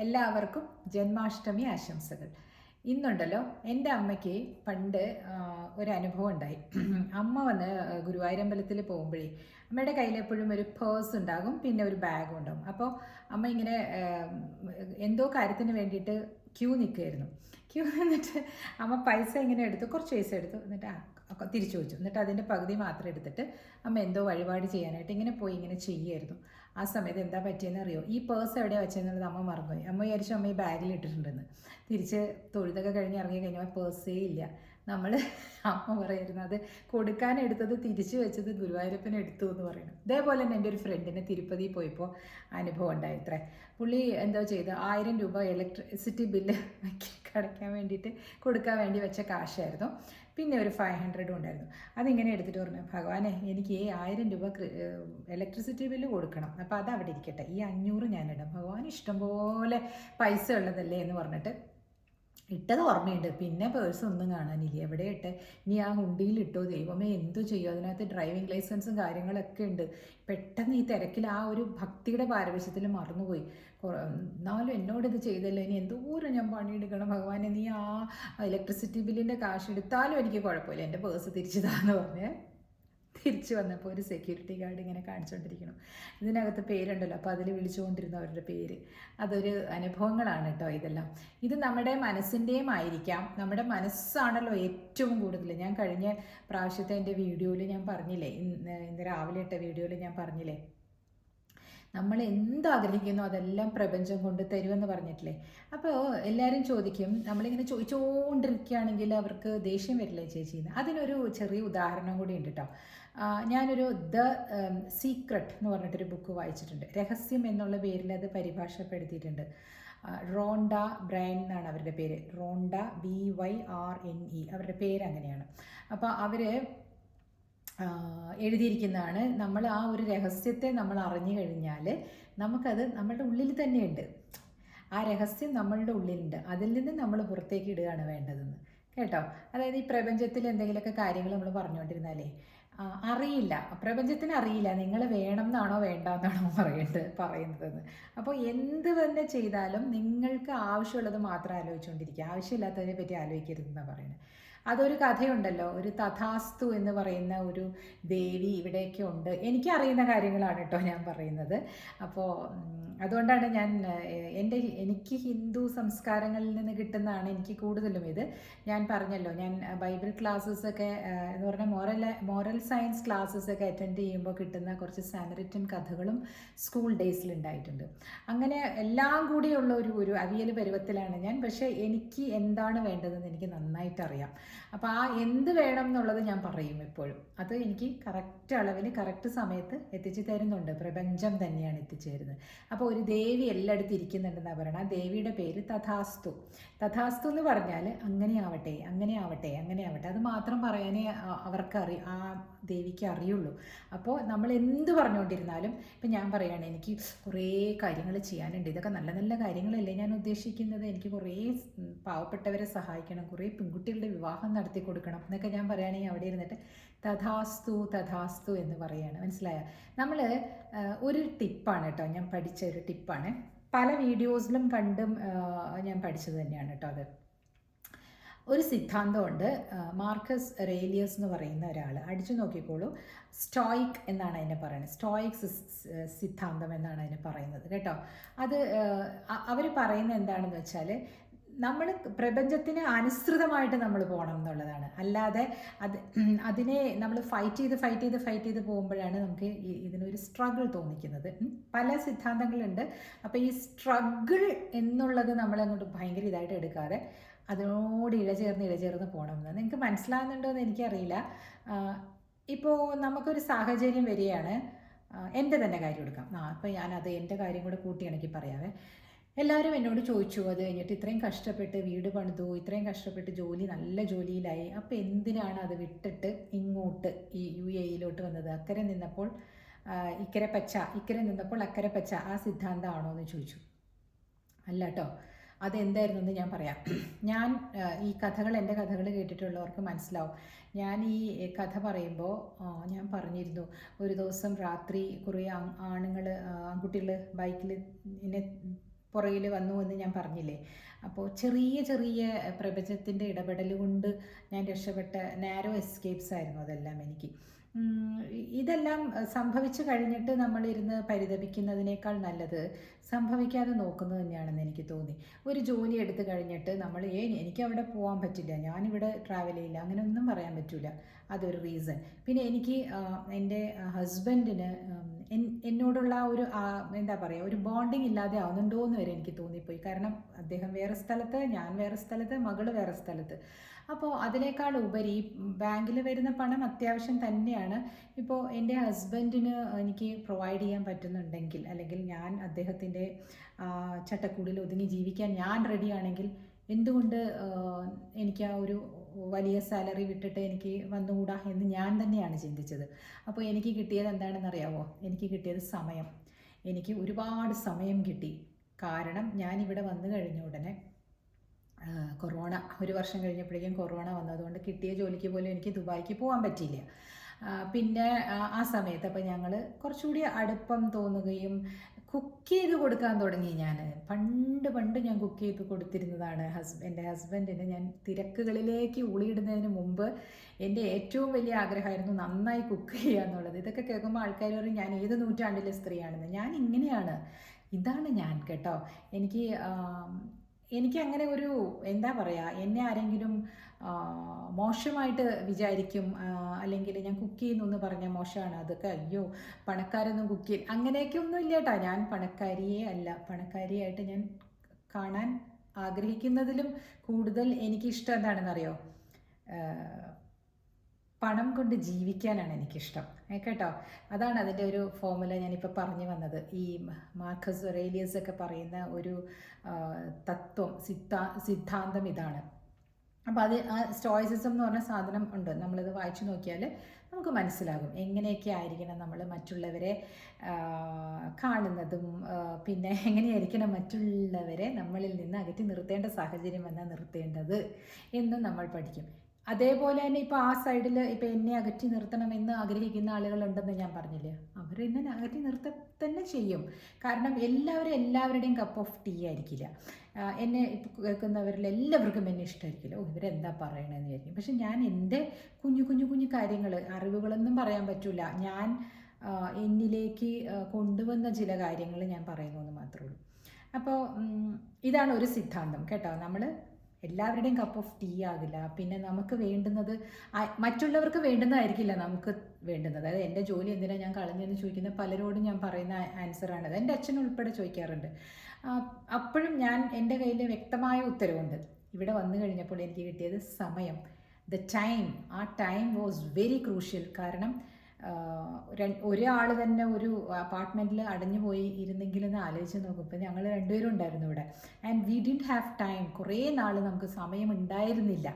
എല്ലാവർക്കും ജന്മാഷ്ടമി ആശംസകൾ. ഇന്നുണ്ടല്ലോ എന്റെ അമ്മയ്ക്ക് പണ്ട് ഒരു അനുഭവം ഉണ്ടായി. അമ്മ വന്ന് ഗുരുവായൂരമ്പലത്തിൽ പോകുമ്പോഴേ അമ്മയുടെ കയ്യിൽ എപ്പോഴും ഒരു പേഴ്സ് ഉണ്ടാകും പിന്നെ ഒരു ബാഗും ഉണ്ടാകും. അപ്പോൾ അമ്മ ഇങ്ങനെ എന്തോ കാര്യത്തിന് വേണ്ടിയിട്ട് ക്യൂ നിൽക്കുമായിരുന്നു ക്യൂ നിന്നിട്ട് അമ്മ പൈസ ഇങ്ങനെ എടുത്തു കുറച്ച് പൈസ എടുത്തു. എന്നിട്ട് തിരിച്ചു വെച്ചു. എന്നിട്ട് അതിന്റെ പകുതി മാത്രം എടുത്തിട്ട് അമ്മ എന്തോ വഴിപാട് ചെയ്യാനായിട്ട് ഇങ്ങനെ പോയി ഇങ്ങനെ ചെയ്യുമായിരുന്നു ആ സമയത്ത് എന്താ പറ്റിയെന്ന് അറിയോ? ഈ പേഴ്സ് എവിടെ വെച്ചെന്നുള്ളത് അമ്മ മറന്നുപോയി. അമ്മ വിചാരിച്ചു അമ്മ ഈ ബാഗിൽ ഇട്ടിട്ടുണ്ടെന്ന്. തിരിച്ച് തൊഴുതൊക്കെ കഴിഞ്ഞ് ഇറങ്ങി കഴിഞ്ഞാൽ പേഴ്സേ ഇല്ല. നമ്മൾ അമ്മ പറയുന്നത് കൊടുക്കാൻ എടുത്തത് തിരിച്ചു വെച്ചത് ഗുരുവായൂരപ്പനെ എടുത്തു എന്ന് പറയുന്നു. ഇതേപോലെ തന്നെ എന്റെ ഒരു ഫ്രണ്ടിന് തിരുപ്പതി പോയപ്പോൾ അനുഭവം ഉണ്ടായി ഇത്ര. പുള്ളി എന്തോ ചെയ്ത് ആയിരം രൂപ ഇലക്ട്രിസിറ്റി ബില്ല് അടയ്ക്കാൻ വേണ്ടിയിട്ട് കൊടുക്കാൻ വേണ്ടി വെച്ച കാശായിരുന്നു. പിന്നെ ഒരു ഫൈവ് ഹൺഡ്രഡും ഉണ്ടായിരുന്നു. അതിങ്ങനെ എടുത്തിട്ട് പറഞ്ഞു? ഭഗവാനെ എനിക്ക് ഈ ആയിരം രൂപ ഇലക്ട്രിസിറ്റി ബില്ല് കൊടുക്കണം. അപ്പോൾ അത് അവിടെ ഇരിക്കട്ടെ. ഈ അഞ്ഞൂറ് ഞാനിടാം. ഭഗവാൻ ഇഷ്ടംപോലെ പൈസ ഉള്ളതല്ലേ എന്ന് പറഞ്ഞിട്ട് ഇട്ടത് ഓർമ്മയുണ്ട്. പിന്നെ പേഴ്സ് ഒന്നും കാണാനില്ല. എവിടെ ഇട്ട്? ഇനി ആ ഹുണ്ടിയിൽ ഇട്ടോ? ദൈവമേ എന്തു ചെയ്യും? അതിനകത്ത് ഡ്രൈവിംഗ് ലൈസൻസും കാര്യങ്ങളൊക്കെ ഉണ്ട്. പെട്ടെന്ന് ഈ തിരക്കിൽ ആ ഒരു ഭക്തിയുടെ പാരവശ്യത്തിൽ മറന്നുപോയി. എന്നാലും എന്നോട് ഇത് ചെയ്തല്ലോ? ഇനി എന്തോരം ഞാൻ പണിയെടുക്കണം? ഭഗവാനെ നീ ആ ഇലക്ട്രിസിറ്റി ബില്ലിന്റെ കാശ് എടുത്താലും എനിക്ക് കുഴപ്പമില്ല. എന്റെ പേഴ്സ് തിരിച്ചു താന്ന് പറഞ്ഞ്. തിരിച്ചു വന്നപ്പോൾ ഒരു സെക്യൂരിറ്റി ഗാർഡ് ഇങ്ങനെ കാണിച്ചുകൊണ്ടിരിക്കണം ഇതിനകത്ത് പേരുണ്ടല്ലോ അപ്പോൾ അതിൽ വിളിച്ചുകൊണ്ടിരുന്നു അവരുടെ പേര്. അതൊരു അനുഭവങ്ങളാണ് കേട്ടോ ഇതെല്ലാം. ഇത് നമ്മുടെ മനസ്സിന്റെയും ആയിരിക്കാം. നമ്മുടെ മനസ്സാണല്ലോ ഏറ്റവും കൂടുതൽ ഞാൻ കഴിഞ്ഞ പ്രാവശ്യത്തെ എന്റെ വീഡിയോയിൽ ഞാൻ പറഞ്ഞില്ലേ ഇന്ന് ഇന്ന് രാവിലെ ഇട്ട വീഡിയോയിൽ ഞാൻ പറഞ്ഞില്ലേ നമ്മൾ എന്ത് ആഗ്രഹിക്കുന്നു അതെല്ലാം പ്രപഞ്ചം കൊണ്ട് തരുമെന്ന് പറഞ്ഞിട്ടില്ലേ? അപ്പോൾ എല്ലാവരും ചോദിക്കും നമ്മളിങ്ങനെ ചോദിച്ചുകൊണ്ടിരിക്കുകയാണെങ്കിൽ അവർക്ക് ദേഷ്യം വരില്ലേ ചേച്ചി അതിനൊരു ചെറിയ ഉദാഹരണം കൂടി ഉണ്ട് കേട്ടോ ഞാനൊരു ദ സീക്രട്ട് എന്ന് പറഞ്ഞിട്ടൊരു ബുക്ക് വായിച്ചിട്ടുണ്ട്. രഹസ്യം എന്നുള്ള പേരിൽ അത് പരിഭാഷപ്പെടുത്തിയിട്ടുണ്ട്. റോണ്ട ബ്രയൻ എന്നാണ് അവരുടെ പേര്. Rhonda B Y R N E. അവരുടെ പേര് അങ്ങനെയാണ്. അപ്പോൾ അവർ എഴുതിയിരിക്കുന്നതാണ്. നമ്മൾ ആ ഒരു രഹസ്യത്തെ നമ്മൾ അറിഞ്ഞു കഴിഞ്ഞാൽ നമുക്കത് നമ്മളുടെ ഉള്ളിൽ തന്നെയുണ്ട്. ആ രഹസ്യം നമ്മളുടെ ഉള്ളിലുണ്ട്. അതിൽ നിന്ന് നമ്മൾ പുറത്തേക്ക് ഇടുകയാണ് വേണ്ടതെന്ന്. കേട്ടോ? അതായത് ഈ പ്രപഞ്ചത്തിൽ എന്തെങ്കിലുമൊക്കെ കാര്യങ്ങൾ നമ്മൾ പറഞ്ഞുകൊണ്ടിരുന്നാലേ അറിയില്ല. പ്രപഞ്ചത്തിന് അറിയില്ല. നിങ്ങൾ വേണം എന്നാണോ വേണ്ട എന്നാണോ പറയേണ്ടത് പറയുന്നതെന്ന്. അപ്പോൾ എന്ത് തന്നെ ചെയ്താലും നിങ്ങൾക്ക് ആവശ്യമുള്ളത് മാത്രം ആലോചിച്ചുകൊണ്ടിരിക്കുക. ആവശ്യമില്ലാത്തതിനെ പറ്റി ആലോചിക്കരുതെന്നാണ് പറയുന്നത്. അതൊരു കഥയുണ്ടല്ലോ. ഒരു തഥാസ്തു എന്ന് പറയുന്ന ഒരു ദേവി ഇവിടെയൊക്കെ ഉണ്ട്. എനിക്ക് അറിയുന്ന കാര്യങ്ങളാണ് കേട്ടോ ഞാൻ പറയുന്നത്. അപ്പോൾ അതുകൊണ്ടാണ് ഞാൻ എന്റെ എനിക്ക് ഹിന്ദു സംസ്കാരങ്ങളിൽ നിന്ന് കിട്ടുന്നതാണ് എനിക്ക് കൂടുതലും ഇത്. ഞാൻ പറഞ്ഞല്ലോ ഞാൻ ബൈബിൾ ക്ലാസ്സസ് ഒക്കെ എന്ന് പറഞ്ഞാൽ മോറൽ മോറൽ സയൻസ് ക്ലാസ്സസ് ഒക്കെ അറ്റൻഡ് ചെയ്യുമ്പോൾ കിട്ടുന്ന കുറച്ച് സാമറിറ്റൻ കഥകളും സ്കൂൾ ഡേയ്സിൽ ഉണ്ടായിട്ടുണ്ട് അങ്ങനെ എല്ലാം കൂടിയുള്ള ഒരു ഒരു അവിയൽ പരുവത്തിലാണ് ഞാൻ. പക്ഷേ എനിക്ക് എന്താണ് വേണ്ടതെന്ന് എനിക്ക് നന്നായിട്ട് അറിയാം അപ്പോൾ ആ എന്ത് വേണം എന്നുള്ളത് ഞാൻ പറയും എപ്പോഴും. അത് എനിക്ക് കറക്റ്റ് അളവിൽ കറക്റ്റ് സമയത്ത് എത്തിച്ചു തരുന്നുണ്ട്. പ്രപഞ്ചം തന്നെയാണ് എത്തിച്ചേരുന്നത് അപ്പോൾ ഒരു ദേവി എല്ലായിടത്തും ഇരിക്കുന്നുണ്ടെന്നാണ് പറയുന്നത് ആ ദേവിയുടെ പേര് തഥാസ്തു. തഥാസ്തു എന്ന് പറഞ്ഞാൽ അങ്ങനെ ആവട്ടെ അങ്ങനെ ആവട്ടെ അങ്ങനെ ആവട്ടെ. അത് മാത്രം പറയാനേ അവർക്ക് അറി ആ ദേവിക്ക് അറിയുള്ളൂ. അപ്പോൾ നമ്മൾ എന്ത് പറഞ്ഞുകൊണ്ടിരുന്നാലും ഇപ്പം ഞാൻ പറയുകയാണ് എനിക്ക് കുറേ കാര്യങ്ങൾ ചെയ്യാനുണ്ട്. ഇതൊക്കെ നല്ല നല്ല കാര്യങ്ങളല്ലേ ഞാൻ ഉദ്ദേശിക്കുന്നത്. എനിക്ക് കുറേ പാവപ്പെട്ടവരെ സഹായിക്കണം. കുറേ പെൺകുട്ടികളുടെ വിവാഹം നടത്തി കൊടുക്കണം. എന്നൊക്കെ ഞാൻ പറയുകയാണെങ്കിൽ അവിടെ ഇരുന്നിട്ട് തഥാസ്തു തഥാസ്തു എന്ന് പറയുകയാണ്. മനസ്സിലായ? നമ്മൾ ഒരു ടിപ്പാണ് കേട്ടോ. ഞാൻ പഠിച്ച ഒരു ടിപ്പാണ്. പല വീഡിയോസിലും കണ്ടും ഞാൻ പഠിച്ചത് തന്നെയാണ് കേട്ടോ അത്. ഒരു സിദ്ധാന്തമുണ്ട്. മാർക്കസ് റേലിയസ് എന്ന് പറയുന്ന ഒരാൾ അടിച്ചു നോക്കിക്കോളൂ. സ്റ്റോയിക് എന്നാണ് അതിനെ പറയുന്നത്. സ്റ്റോയിക് സിദ്ധാന്തം എന്നാണ് അതിനെ പറയുന്നത്. കേട്ടോ? അത് അവർ പറയുന്നത് എന്താണെന്ന് വെച്ചാൽ നമ്മൾ പ്രപഞ്ചത്തിന് അനുസൃതമായിട്ട് നമ്മൾ പോകണം എന്നുള്ളതാണ്. അല്ലാതെ അത് അതിനെ നമ്മൾ ഫൈറ്റ് ചെയ്ത് ഫൈറ്റ് ചെയ്ത് ഫൈറ്റ് ചെയ്ത് പോകുമ്പോഴാണ് നമുക്ക് ഇതിനൊരു സ്ട്രഗിൾ തോന്നിക്കുന്നത്. പല സിദ്ധാന്തങ്ങളുണ്ട്. അപ്പോൾ ഈ സ്ട്രഗിൾ എന്നുള്ളത് നമ്മൾ അങ്ങോട്ട് ഭയങ്കര ഇതായിട്ട് എടുക്കാതെ അതിനോട് ഇഴചേർന്ന് ഇഴചേർന്ന് പോകണമെന്ന് നിങ്ങൾക്ക് മനസ്സിലാകുന്നുണ്ടോ എന്ന് എനിക്കറിയില്ല. ഇപ്പോൾ നമുക്കൊരു സാഹചര്യം വരികയാണ്. എന്റെ തന്നെ കാര്യം എടുക്കാം. ആ അപ്പോൾ ഞാനത് എന്റെ കാര്യം കൂടെ കൂട്ടി ഇണക്കി പറയാവേ. എല്ലാവരും എന്നോട് ചോദിച്ചു അത് കഴിഞ്ഞിട്ട് ഇത്രയും കഷ്ടപ്പെട്ട് വീട് പണിതു ഇത്രയും കഷ്ടപ്പെട്ട് ജോലി നല്ല ജോലിയിലായി. അപ്പോൾ എന്തിനാണ് അത് വിട്ടിട്ട് ഇങ്ങോട്ട് ഈ യു എയിലോട്ട് വന്നത്? അക്കരെ നിന്നപ്പോൾ ഇക്കരെ പച്ച ഇക്കരെ നിന്നപ്പോൾ അക്കരെ പച്ച ആ സിദ്ധാന്തമാണോ എന്ന് ചോദിച്ചു. അല്ല കേട്ടോ അതെന്തായിരുന്നു എന്ന് ഞാൻ പറയാം. ഞാൻ ഈ കഥകൾ എന്റെ കഥകൾ കേട്ടിട്ടുള്ളവർക്ക് മനസ്സിലാവും. ഞാൻ ഈ കഥ പറയുമ്പോൾ ഞാൻ പറഞ്ഞിരുന്നു ഒരു ദിവസം രാത്രി കുറേ ആണുങ്ങൾ ആൺകുട്ടികൾ ബൈക്കിൽ ഇങ്ങനെ പുറകിൽ വന്നു എന്ന് ഞാൻ പറഞ്ഞില്ലേ? അപ്പോൾ ചെറിയ ചെറിയ പ്രപഞ്ചത്തിന്റെ ഇടപെടൽ കൊണ്ട് ഞാൻ രക്ഷപ്പെട്ട നാരോ എസ്കേപ്സ് ആയിരുന്നു അതെല്ലാം എനിക്ക്. ഇതെല്ലാം സംഭവിച്ചു കഴിഞ്ഞിട്ട് നമ്മളിരുന്ന് പരിതപിക്കുന്നതിനേക്കാൾ നല്ലത് സംഭവിക്കാതെ നോക്കുന്നത് തന്നെയാണെന്ന് എനിക്ക് തോന്നി. ഒരു ജോലി എടുത്തു കഴിഞ്ഞിട്ട് നമ്മൾ ഏ എനിക്ക് അവിടെ പോകാൻ പറ്റില്ല. ഞാനിവിടെ ട്രാവൽ ചെയ്യില്ല. അങ്ങനെ ഒന്നും പറയാൻ പറ്റില്ല അതൊരു റീസൺ പിന്നെ എനിക്ക് എന്റെ ഹസ്ബൻഡിന് എന്നോടുള്ള ഒരു എന്താ പറയുക ഒരു ബോണ്ടിങ് ഇല്ലാതെ ആവുന്നുണ്ടോ എന്ന് വരെ എനിക്ക് തോന്നിപ്പോയി. കാരണം അദ്ദേഹം വേറെ സ്ഥലത്ത് ഞാൻ വേറെ സ്ഥലത്ത് മകൾ വേറെ സ്ഥലത്ത്. അപ്പോൾ അതിനേക്കാൾ ഉപരി ബാങ്കിൽ വരുന്ന പണം അത്യാവശ്യം തന്നെയാണ്. ഇപ്പോൾ എന്റെ ഹസ്ബൻഡിന് എനിക്ക് പ്രൊവൈഡ് ചെയ്യാൻ പറ്റുന്നുണ്ടെങ്കിൽ അല്ലെങ്കിൽ ഞാൻ അദ്ദേഹത്തിന്റെ ചട്ടക്കൂടിൽ ഒതുങ്ങി ജീവിക്കാൻ ഞാൻ റെഡിയാണെങ്കിൽ എന്തുകൊണ്ട് എനിക്ക് ആ ഒരു വലിയ സാലറി വിട്ടിട്ട് എനിക്ക് വന്നുകൂടാ എന്ന് ഞാൻ തന്നെയാണ് ചിന്തിച്ചത്. അപ്പോൾ എനിക്ക് കിട്ടിയത് എന്താണെന്ന് അറിയാവോ എനിക്ക് കിട്ടിയത് സമയം. എനിക്ക് ഒരുപാട് സമയം കിട്ടി. കാരണം ഞാൻ ഇവിടെ വന്നു കഴിഞ്ഞ ഉടനെ കൊറോണ ഒരു വർഷം കഴിഞ്ഞപ്പോഴേക്കും കൊറോണ വന്നതുകൊണ്ട് കിട്ടിയ ജോലിക്ക് പോലും എനിക്ക് ദുബായിക്ക് പോകാൻ പറ്റിയില്ല. പിന്നെ ആ, ആ സമയത്ത് അപ്പോൾ ഞങ്ങൾ കുറച്ചുകൂടി അടുപ്പം തോന്നുകയും കുക്ക് ചെയ്ത് കൊടുക്കാൻ തുടങ്ങി ഞാൻ പണ്ട് പണ്ട് ഞാൻ കുക്ക് ചെയ്ത് കൊടുത്തിരുന്നതാണ് ഹസ് എന്റെ ഹസ്ബൻഡിന് ഞാൻ തിരക്കുകളിലേക്ക് ഉളിയിടുന്നതിന് മുമ്പ് എന്റെ ഏറ്റവും വലിയ ആഗ്രഹമായിരുന്നു നന്നായി കുക്ക് ചെയ്യുക എന്നുള്ളത്. ഇതൊക്കെ കേൾക്കുമ്പോൾ ആൾക്കാർ പറയും ഞാൻ ഏത് നൂറ്റാണ്ടിലെ സ്ത്രീയാണെന്ന്? ഞാൻ ഇങ്ങനെയാണ്. ഇതാണ് ഞാൻ കേട്ടോ. എനിക്ക് എനിക്ക് അങ്ങനെ ഒരു എന്താ പറയുക എന്നെ ആരെങ്കിലും മോശമായിട്ട് വിചാരിക്കും അല്ലെങ്കിൽ ഞാൻ കുക്ക് ചെയ്യുന്നു എന്ന് പറഞ്ഞാൽ മോശമാണ്. അതൊക്കെ അയ്യോ പണക്കാരൊന്നും കുക്ക് ചെയ്യും അങ്ങനെയൊക്കെ ഒന്നും ഇല്ല കേട്ടോ ഞാൻ പണക്കാരിയേ അല്ല. പണക്കാരിയായിട്ട് ഞാൻ കാണാൻ ആഗ്രഹിക്കുന്നതിലും കൂടുതൽ എനിക്കിഷ്ടം എന്താണെന്നറിയോ? പണം കൊണ്ട് ജീവിക്കാനാണ് എനിക്കിഷ്ടം. കേട്ടോ? അതാണ് അതിന്റെ ഒരു ഫോമുല ഞാനിപ്പോൾ പറഞ്ഞു വന്നത്. ഈ മാർക്കസ് ഒറേലിയസ് ഒക്കെ പറയുന്ന ഒരു തത്വം സിദ്ധാ സിദ്ധാന്തം ഇതാണ്. അപ്പോൾ അത് ആ സ്റ്റോയിസിസം എന്ന് പറഞ്ഞ സാധനം ഉണ്ട്. നമ്മളിത് വായിച്ചു നോക്കിയാൽ നമുക്ക് മനസ്സിലാകും. എങ്ങനെയൊക്കെ ആയിരിക്കണം നമ്മൾ മറ്റുള്ളവരെ കാണുന്നതും പിന്നെ എങ്ങനെയായിരിക്കണം മറ്റുള്ളവരെ നമ്മളിൽ നിന്ന് അകറ്റി നിർത്തേണ്ട സാഹചര്യം എന്നാൽ നിർത്തേണ്ടത് എന്നും നമ്മൾ പഠിക്കും. അതേപോലെ തന്നെ ഇപ്പോൾ ആ സൈഡിൽ ഇപ്പോൾ എന്നെ അകറ്റി നിർത്തണമെന്ന് ആഗ്രഹിക്കുന്ന ആളുകളുണ്ടെന്ന് ഞാൻ പറഞ്ഞില്ലേ? അവർ എന്നെ അകറ്റി നിർത്ത തന്നെ ചെയ്യും. കാരണം എല്ലാവരും എല്ലാവരുടെയും കപ്പ് ഓഫ് ടീ ആയിരിക്കില്ല. എന്നെ ഇപ്പോൾ കേൾക്കുന്നവരിൽ എല്ലാവർക്കും എന്നെ ഇഷ്ടമായിരിക്കില്ല. ഓ ഇവരെന്താ പറയണതെന്ന് വിചാരിക്കും. പക്ഷെ ഞാൻ എന്റെ കുഞ്ഞു കുഞ്ഞു കുഞ്ഞു കാര്യങ്ങൾ അറിവുകളൊന്നും പറയാൻ പറ്റില്ല ഞാൻ എന്നിലേക്ക് കൊണ്ടുവന്ന ചില കാര്യങ്ങൾ ഞാൻ പറയുന്നു എന്ന് മാത്രമേ ഉള്ളൂ അപ്പോൾ ഇതാണ് ഒരു സിദ്ധാന്തം കേട്ടോ. നമ്മൾ എല്ലാവരുടെയും കപ്പ് ഓഫ് ടീ ആകില്ല. പിന്നെ നമുക്ക് വേണ്ടുന്നത് മറ്റുള്ളവർക്ക് വേണ്ടുന്നതായിരിക്കില്ല നമുക്ക് വേണ്ടുന്നത്. അതായത് എന്റെ ജോലി എന്തിനാണ് ഞാൻ കളഞ്ഞെന്ന് ചോദിക്കുന്ന പലരോടും ഞാൻ പറയുന്ന ആൻസറാണ് എന്റെ അച്ഛൻ ഉൾപ്പെടെ ചോദിക്കാറുണ്ട്. അപ്പോഴും ഞാൻ എന്റെ കയ്യിൽ വ്യക്തമായ ഉത്തരവുണ്ട്. ഇവിടെ വന്നു കഴിഞ്ഞപ്പോൾ എനിക്ക് കിട്ടിയത് സമയം. ദ ടൈം ആ ടൈം വാസ് വെരി ക്രൂഷ്യൽ കാരണം ഒരാൾ തന്നെ ഒരു അപ്പാർട്ട്മെന്റിൽ അടഞ്ഞു പോയി ഇരുന്നെങ്കിൽ ആലോചിച്ച് ആലോചിച്ച് ഇപ്പം ഞങ്ങൾ രണ്ടുപേരും ഉണ്ടായിരുന്നു ഇവിടെ. And we didn't have time കുറേ നാൾ നമുക്ക് സമയം ഉണ്ടായിരുന്നില്ല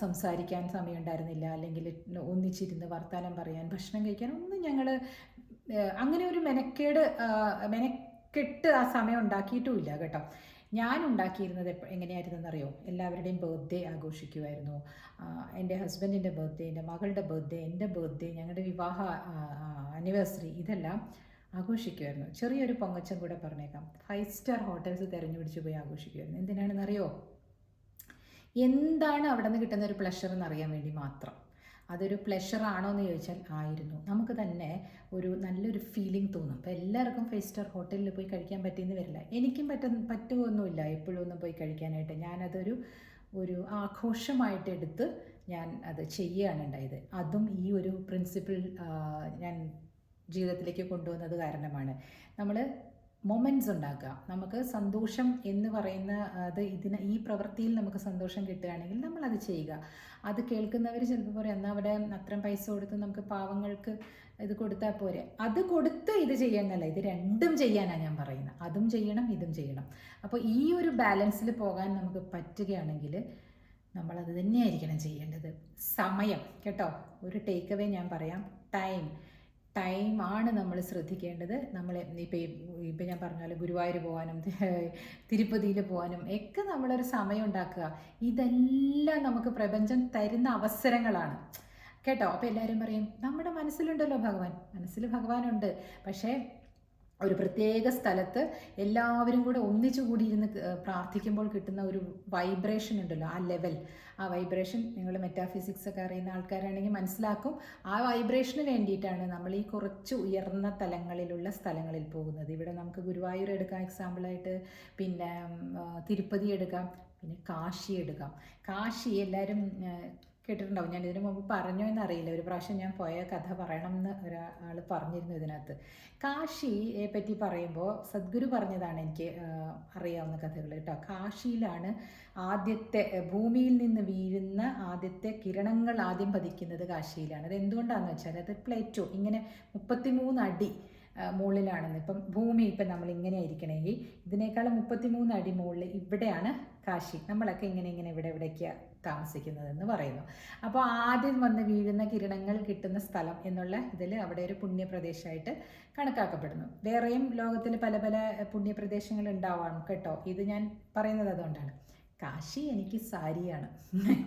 സംസാരിക്കാൻ സമയം ഉണ്ടായിരുന്നില്ല അല്ലെങ്കിൽ ഒന്നിച്ചിരുന്ന് വർത്തമാനം പറയാൻ ഭക്ഷണം കഴിക്കാൻ ഒന്നും ഞങ്ങൾ അങ്ങനെ ഒരു മെനക്കേട് ആ, മെനക്കെട്ട് ആ സമയം ഉണ്ടാക്കിയിട്ടുമില്ല കേട്ടോ. ഞാൻ ഉണ്ടാക്കിയിരുന്നത് എങ്ങനെയായിരുന്നു എല്ലാവരുടെയും ബർത്ത്ഡേ ആഘോഷിക്കുമായിരുന്നു എന്റെ ഹസ്ബൻഡിന്റെ ബർത്ത്ഡേ എന്റെ മകളുടെ ബർത്ത്ഡേ എന്റെ ബർത്ത്ഡേ ഞങ്ങളുടെ വിവാഹ ആനിവേഴ്സറി ഇതെല്ലാം ആഘോഷിക്കുമായിരുന്നു ചെറിയൊരു പൊങ്ങച്ചം കൂടെ പറഞ്ഞേക്കാം. ഫൈവ് സ്റ്റാർ ഹോട്ടൽസ് തിരഞ്ഞുപിടിച്ച് പോയി ആഘോഷിക്കുമായിരുന്നു എന്തിനാണെന്നറിയോ? എന്താണ് അവിടെ നിന്ന് കിട്ടുന്ന ഒരു പ്ലഷർ എന്നറിയാൻ വേണ്ടി മാത്രം. അതൊരു പ്ലഷർ ആണോ എന്ന് ചോദിച്ചാൽ ആയിരുന്നു. നമുക്ക് തന്നെ ഒരു നല്ലൊരു ഫീലിംഗ് തോന്നും. അപ്പോൾ എല്ലാവർക്കും ഫൈവ് സ്റ്റാർ ഹോട്ടലിൽ പോയി കഴിക്കാൻ പറ്റിയെന്ന് വരില്ല. എനിക്കും പറ്റ പറ്റുമൊന്നുമില്ല എപ്പോഴും ഒന്നും പോയി കഴിക്കാനായിട്ട്. ഞാനതൊരു ഒരു ആഘോഷമായിട്ട് എടുത്ത് ഞാൻ അത് ചെയ്യുകയാണ് ഉണ്ടായത്. അതും ഈ ഒരു പ്രിൻസിപ്പിൾ ഞാൻ ജീവിതത്തിലേക്ക് കൊണ്ടുവന്നത് കാരണമാണ്. നമ്മൾ മൊമെന്റ്സ് ഉണ്ടാക്കുക. നമുക്ക് സന്തോഷം എന്ന് പറയുന്ന അത് ഇതിന് ഈ പ്രവൃത്തിയിൽ നമുക്ക് സന്തോഷം കിട്ടുകയാണെങ്കിൽ അത് ചെയ്യുക. അത് കേൾക്കുന്നവർ ചിലപ്പോൾ പറയും എന്നാൽ അവിടെ അത്രയും പൈസ കൊടുത്ത് നമുക്ക് പാവങ്ങൾക്ക് ഇത് കൊടുത്താൽ പോരെ. അത് കൊടുത്ത് ഇത് ചെയ്യാനല്ല ഇത് രണ്ടും ചെയ്യാനാണ് ഞാൻ പറയുന്നത്. അതും ചെയ്യണം ഇതും ചെയ്യണം. അപ്പോൾ ഈ ഒരു ബാലൻസിൽ പോകാൻ നമുക്ക് പറ്റുകയാണെങ്കിൽ നമ്മളത് തന്നെയായിരിക്കണം ചെയ്യേണ്ടത്. സമയം കേട്ടോ? ഒരു ടേക്ക് അവേ ഞാൻ പറയാം. ടൈം. ടൈമാണ് നമ്മൾ ശ്രദ്ധിക്കേണ്ടത്. നമ്മൾ ഇപ്പോൾ ഇപ്പം ഞാൻ പറഞ്ഞ പോലെ ഗുരുവായൂർ പോകാനും തിരുപ്പതിയിൽ പോകാനും ഒക്കെ നമ്മളൊരു സമയം ഉണ്ടാക്കുക. ഇതെല്ലാം നമുക്ക് പ്രപഞ്ചം തരുന്ന അവസരങ്ങളാണ്. കേട്ടോ? അപ്പോൾ എല്ലാവരും പറയും നമ്മുടെ മനസ്സിലുണ്ടല്ലോ ഭഗവാൻ. മനസ്സിൽ ഭഗവാനുണ്ട്. പക്ഷേ ഒരു പ്രത്യേക സ്ഥലത്ത് എല്ലാവരും കൂടെ ഒന്നിച്ചു കൂടിയിരുന്ന് പ്രാർത്ഥിക്കുമ്പോൾ കിട്ടുന്ന ഒരു വൈബ്രേഷൻ ഉണ്ടല്ലോ ആ ലെവൽ ആ വൈബ്രേഷൻ നിങ്ങൾ മെറ്റാഫിസിക്സ് ഒക്കെ അറിയുന്ന ആൾക്കാരാണെങ്കിൽ മനസ്സിലാക്കും. ആ വൈബ്രേഷന് വേണ്ടിയിട്ടാണ് നമ്മൾ ഈ കുറച്ച് ഉയർന്ന തലങ്ങളിലുള്ള സ്ഥലങ്ങളിൽ പോകുന്നത്. ഇവിടെ നമുക്ക് ഗുരുവായൂർ എടുക്കാം എക്സാമ്പിളായിട്ട് പിന്നെ തിരുപ്പതി എടുക്കാം. പിന്നെ കാശി എടുക്കാം. കാശി എല്ലാവരും കേട്ടിട്ടുണ്ടാവും. ഞാൻ ഇതിനു മുമ്പ് പറഞ്ഞോ എന്നറിയില്ല. ഒരു പ്രാവശ്യം ഞാൻ പോയ കഥ പറയണം എന്ന് ഒരാൾ പറഞ്ഞിരുന്നു ഇതിനകത്ത്. കാശിയെ പറ്റി പറയുമ്പോൾ സദ്ഗുരു പറഞ്ഞതാണ് എനിക്ക് അറിയാവുന്ന കഥകൾ കേട്ടോ. കാശിയിലാണ് ആദ്യത്തെ ഭൂമിയിൽ നിന്ന് വീഴുന്ന ആദ്യത്തെ കിരണങ്ങൾ ആദ്യം പതിക്കുന്നത് കാശിയിലാണ്. അത് എന്തുകൊണ്ടാണെന്ന് വെച്ചാൽ അത് പ്ലേറ്റോ ഇങ്ങനെ മുപ്പത്തിമൂന്ന് അടി മുകളിലാണെന്ന്. ഇപ്പം ഭൂമി ഇപ്പം നമ്മൾ ഇങ്ങനെ ആയിരിക്കണമെങ്കിൽ ഇതിനേക്കാളും മുപ്പത്തിമൂന്ന് അടി മുകളിൽ ഇവിടെയാണ് കാശി. നമ്മളൊക്കെ ഇങ്ങനെ ഇങ്ങനെ ഇവിടെ ഇവിടേക്കാണ് താമസിക്കുന്നതെന്ന് പറയുന്നു. അപ്പോൾ ആദ്യം വന്ന് വീഴുന്ന കിരണങ്ങൾ കിട്ടുന്ന സ്ഥലം എന്നുള്ള ഇതിൽ അവിടെ ഒരു പുണ്യപ്രദേശമായിട്ട് കണക്കാക്കപ്പെടുന്നു. വേറെയും ലോകത്തിൽ പല പല പുണ്യപ്രദേശങ്ങൾ ഉണ്ടാവാം കേട്ടോ. ഇത് ഞാൻ പറയുന്നത് അതുകൊണ്ടാണ്. കാശി എനിക്ക് സാരിയാണ്.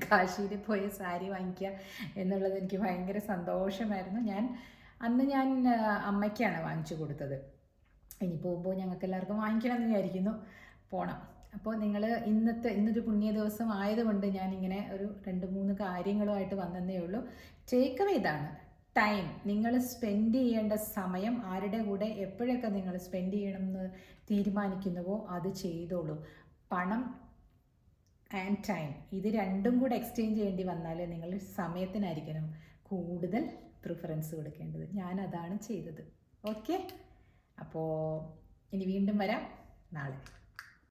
കാശിയിൽ പോയി സാരി വാങ്ങിക്കുക എന്നുള്ളത് എനിക്ക് ഭയങ്കര സന്തോഷമായിരുന്നു. ഞാൻ അന്ന് ഞാൻ അമ്മയ്ക്കാണ് വാങ്ങിച്ചു കൊടുത്തത്. ഇനി പോകുമ്പോൾ ഞങ്ങൾക്ക് എല്ലാവർക്കും വാങ്ങിക്കണം എന്ന് വിചാരിക്കുന്നു. പോണം. അപ്പോൾ നിങ്ങൾ ഇന്നത്തെ ഇന്നൊരു പുണ്യ ദിവസം ആയതുകൊണ്ട് ഞാനിങ്ങനെ ഒരു രണ്ട് മൂന്ന് കാര്യങ്ങളുമായിട്ട് വന്നതേ ഉള്ളൂ. ടേക്ക് ഇതാണ്. ടൈം. നിങ്ങൾ സ്പെൻഡ് ചെയ്യേണ്ട സമയം ആരുടെ കൂടെ എപ്പോഴൊക്കെ നിങ്ങൾ സ്പെൻഡ് ചെയ്യണം എന്ന് തീരുമാനിക്കുന്നുവോ അത് ചെയ്തോളൂ. പണം ആൻഡ് ടൈം. ഇത് രണ്ടും കൂടെ എക്സ്ചേഞ്ച് ചെയ്യേണ്ടി വന്നാൽ നിങ്ങൾ സമയത്തിനായിരിക്കണം കൂടുതൽ പ്രിഫറൻസ് കൊടുക്കേണ്ടത്. ഞാൻ അതാണ് ചെയ്തത്. ഓക്കെ അപ്പോൾ ഇനി വീണ്ടും വരാം. നാളെ.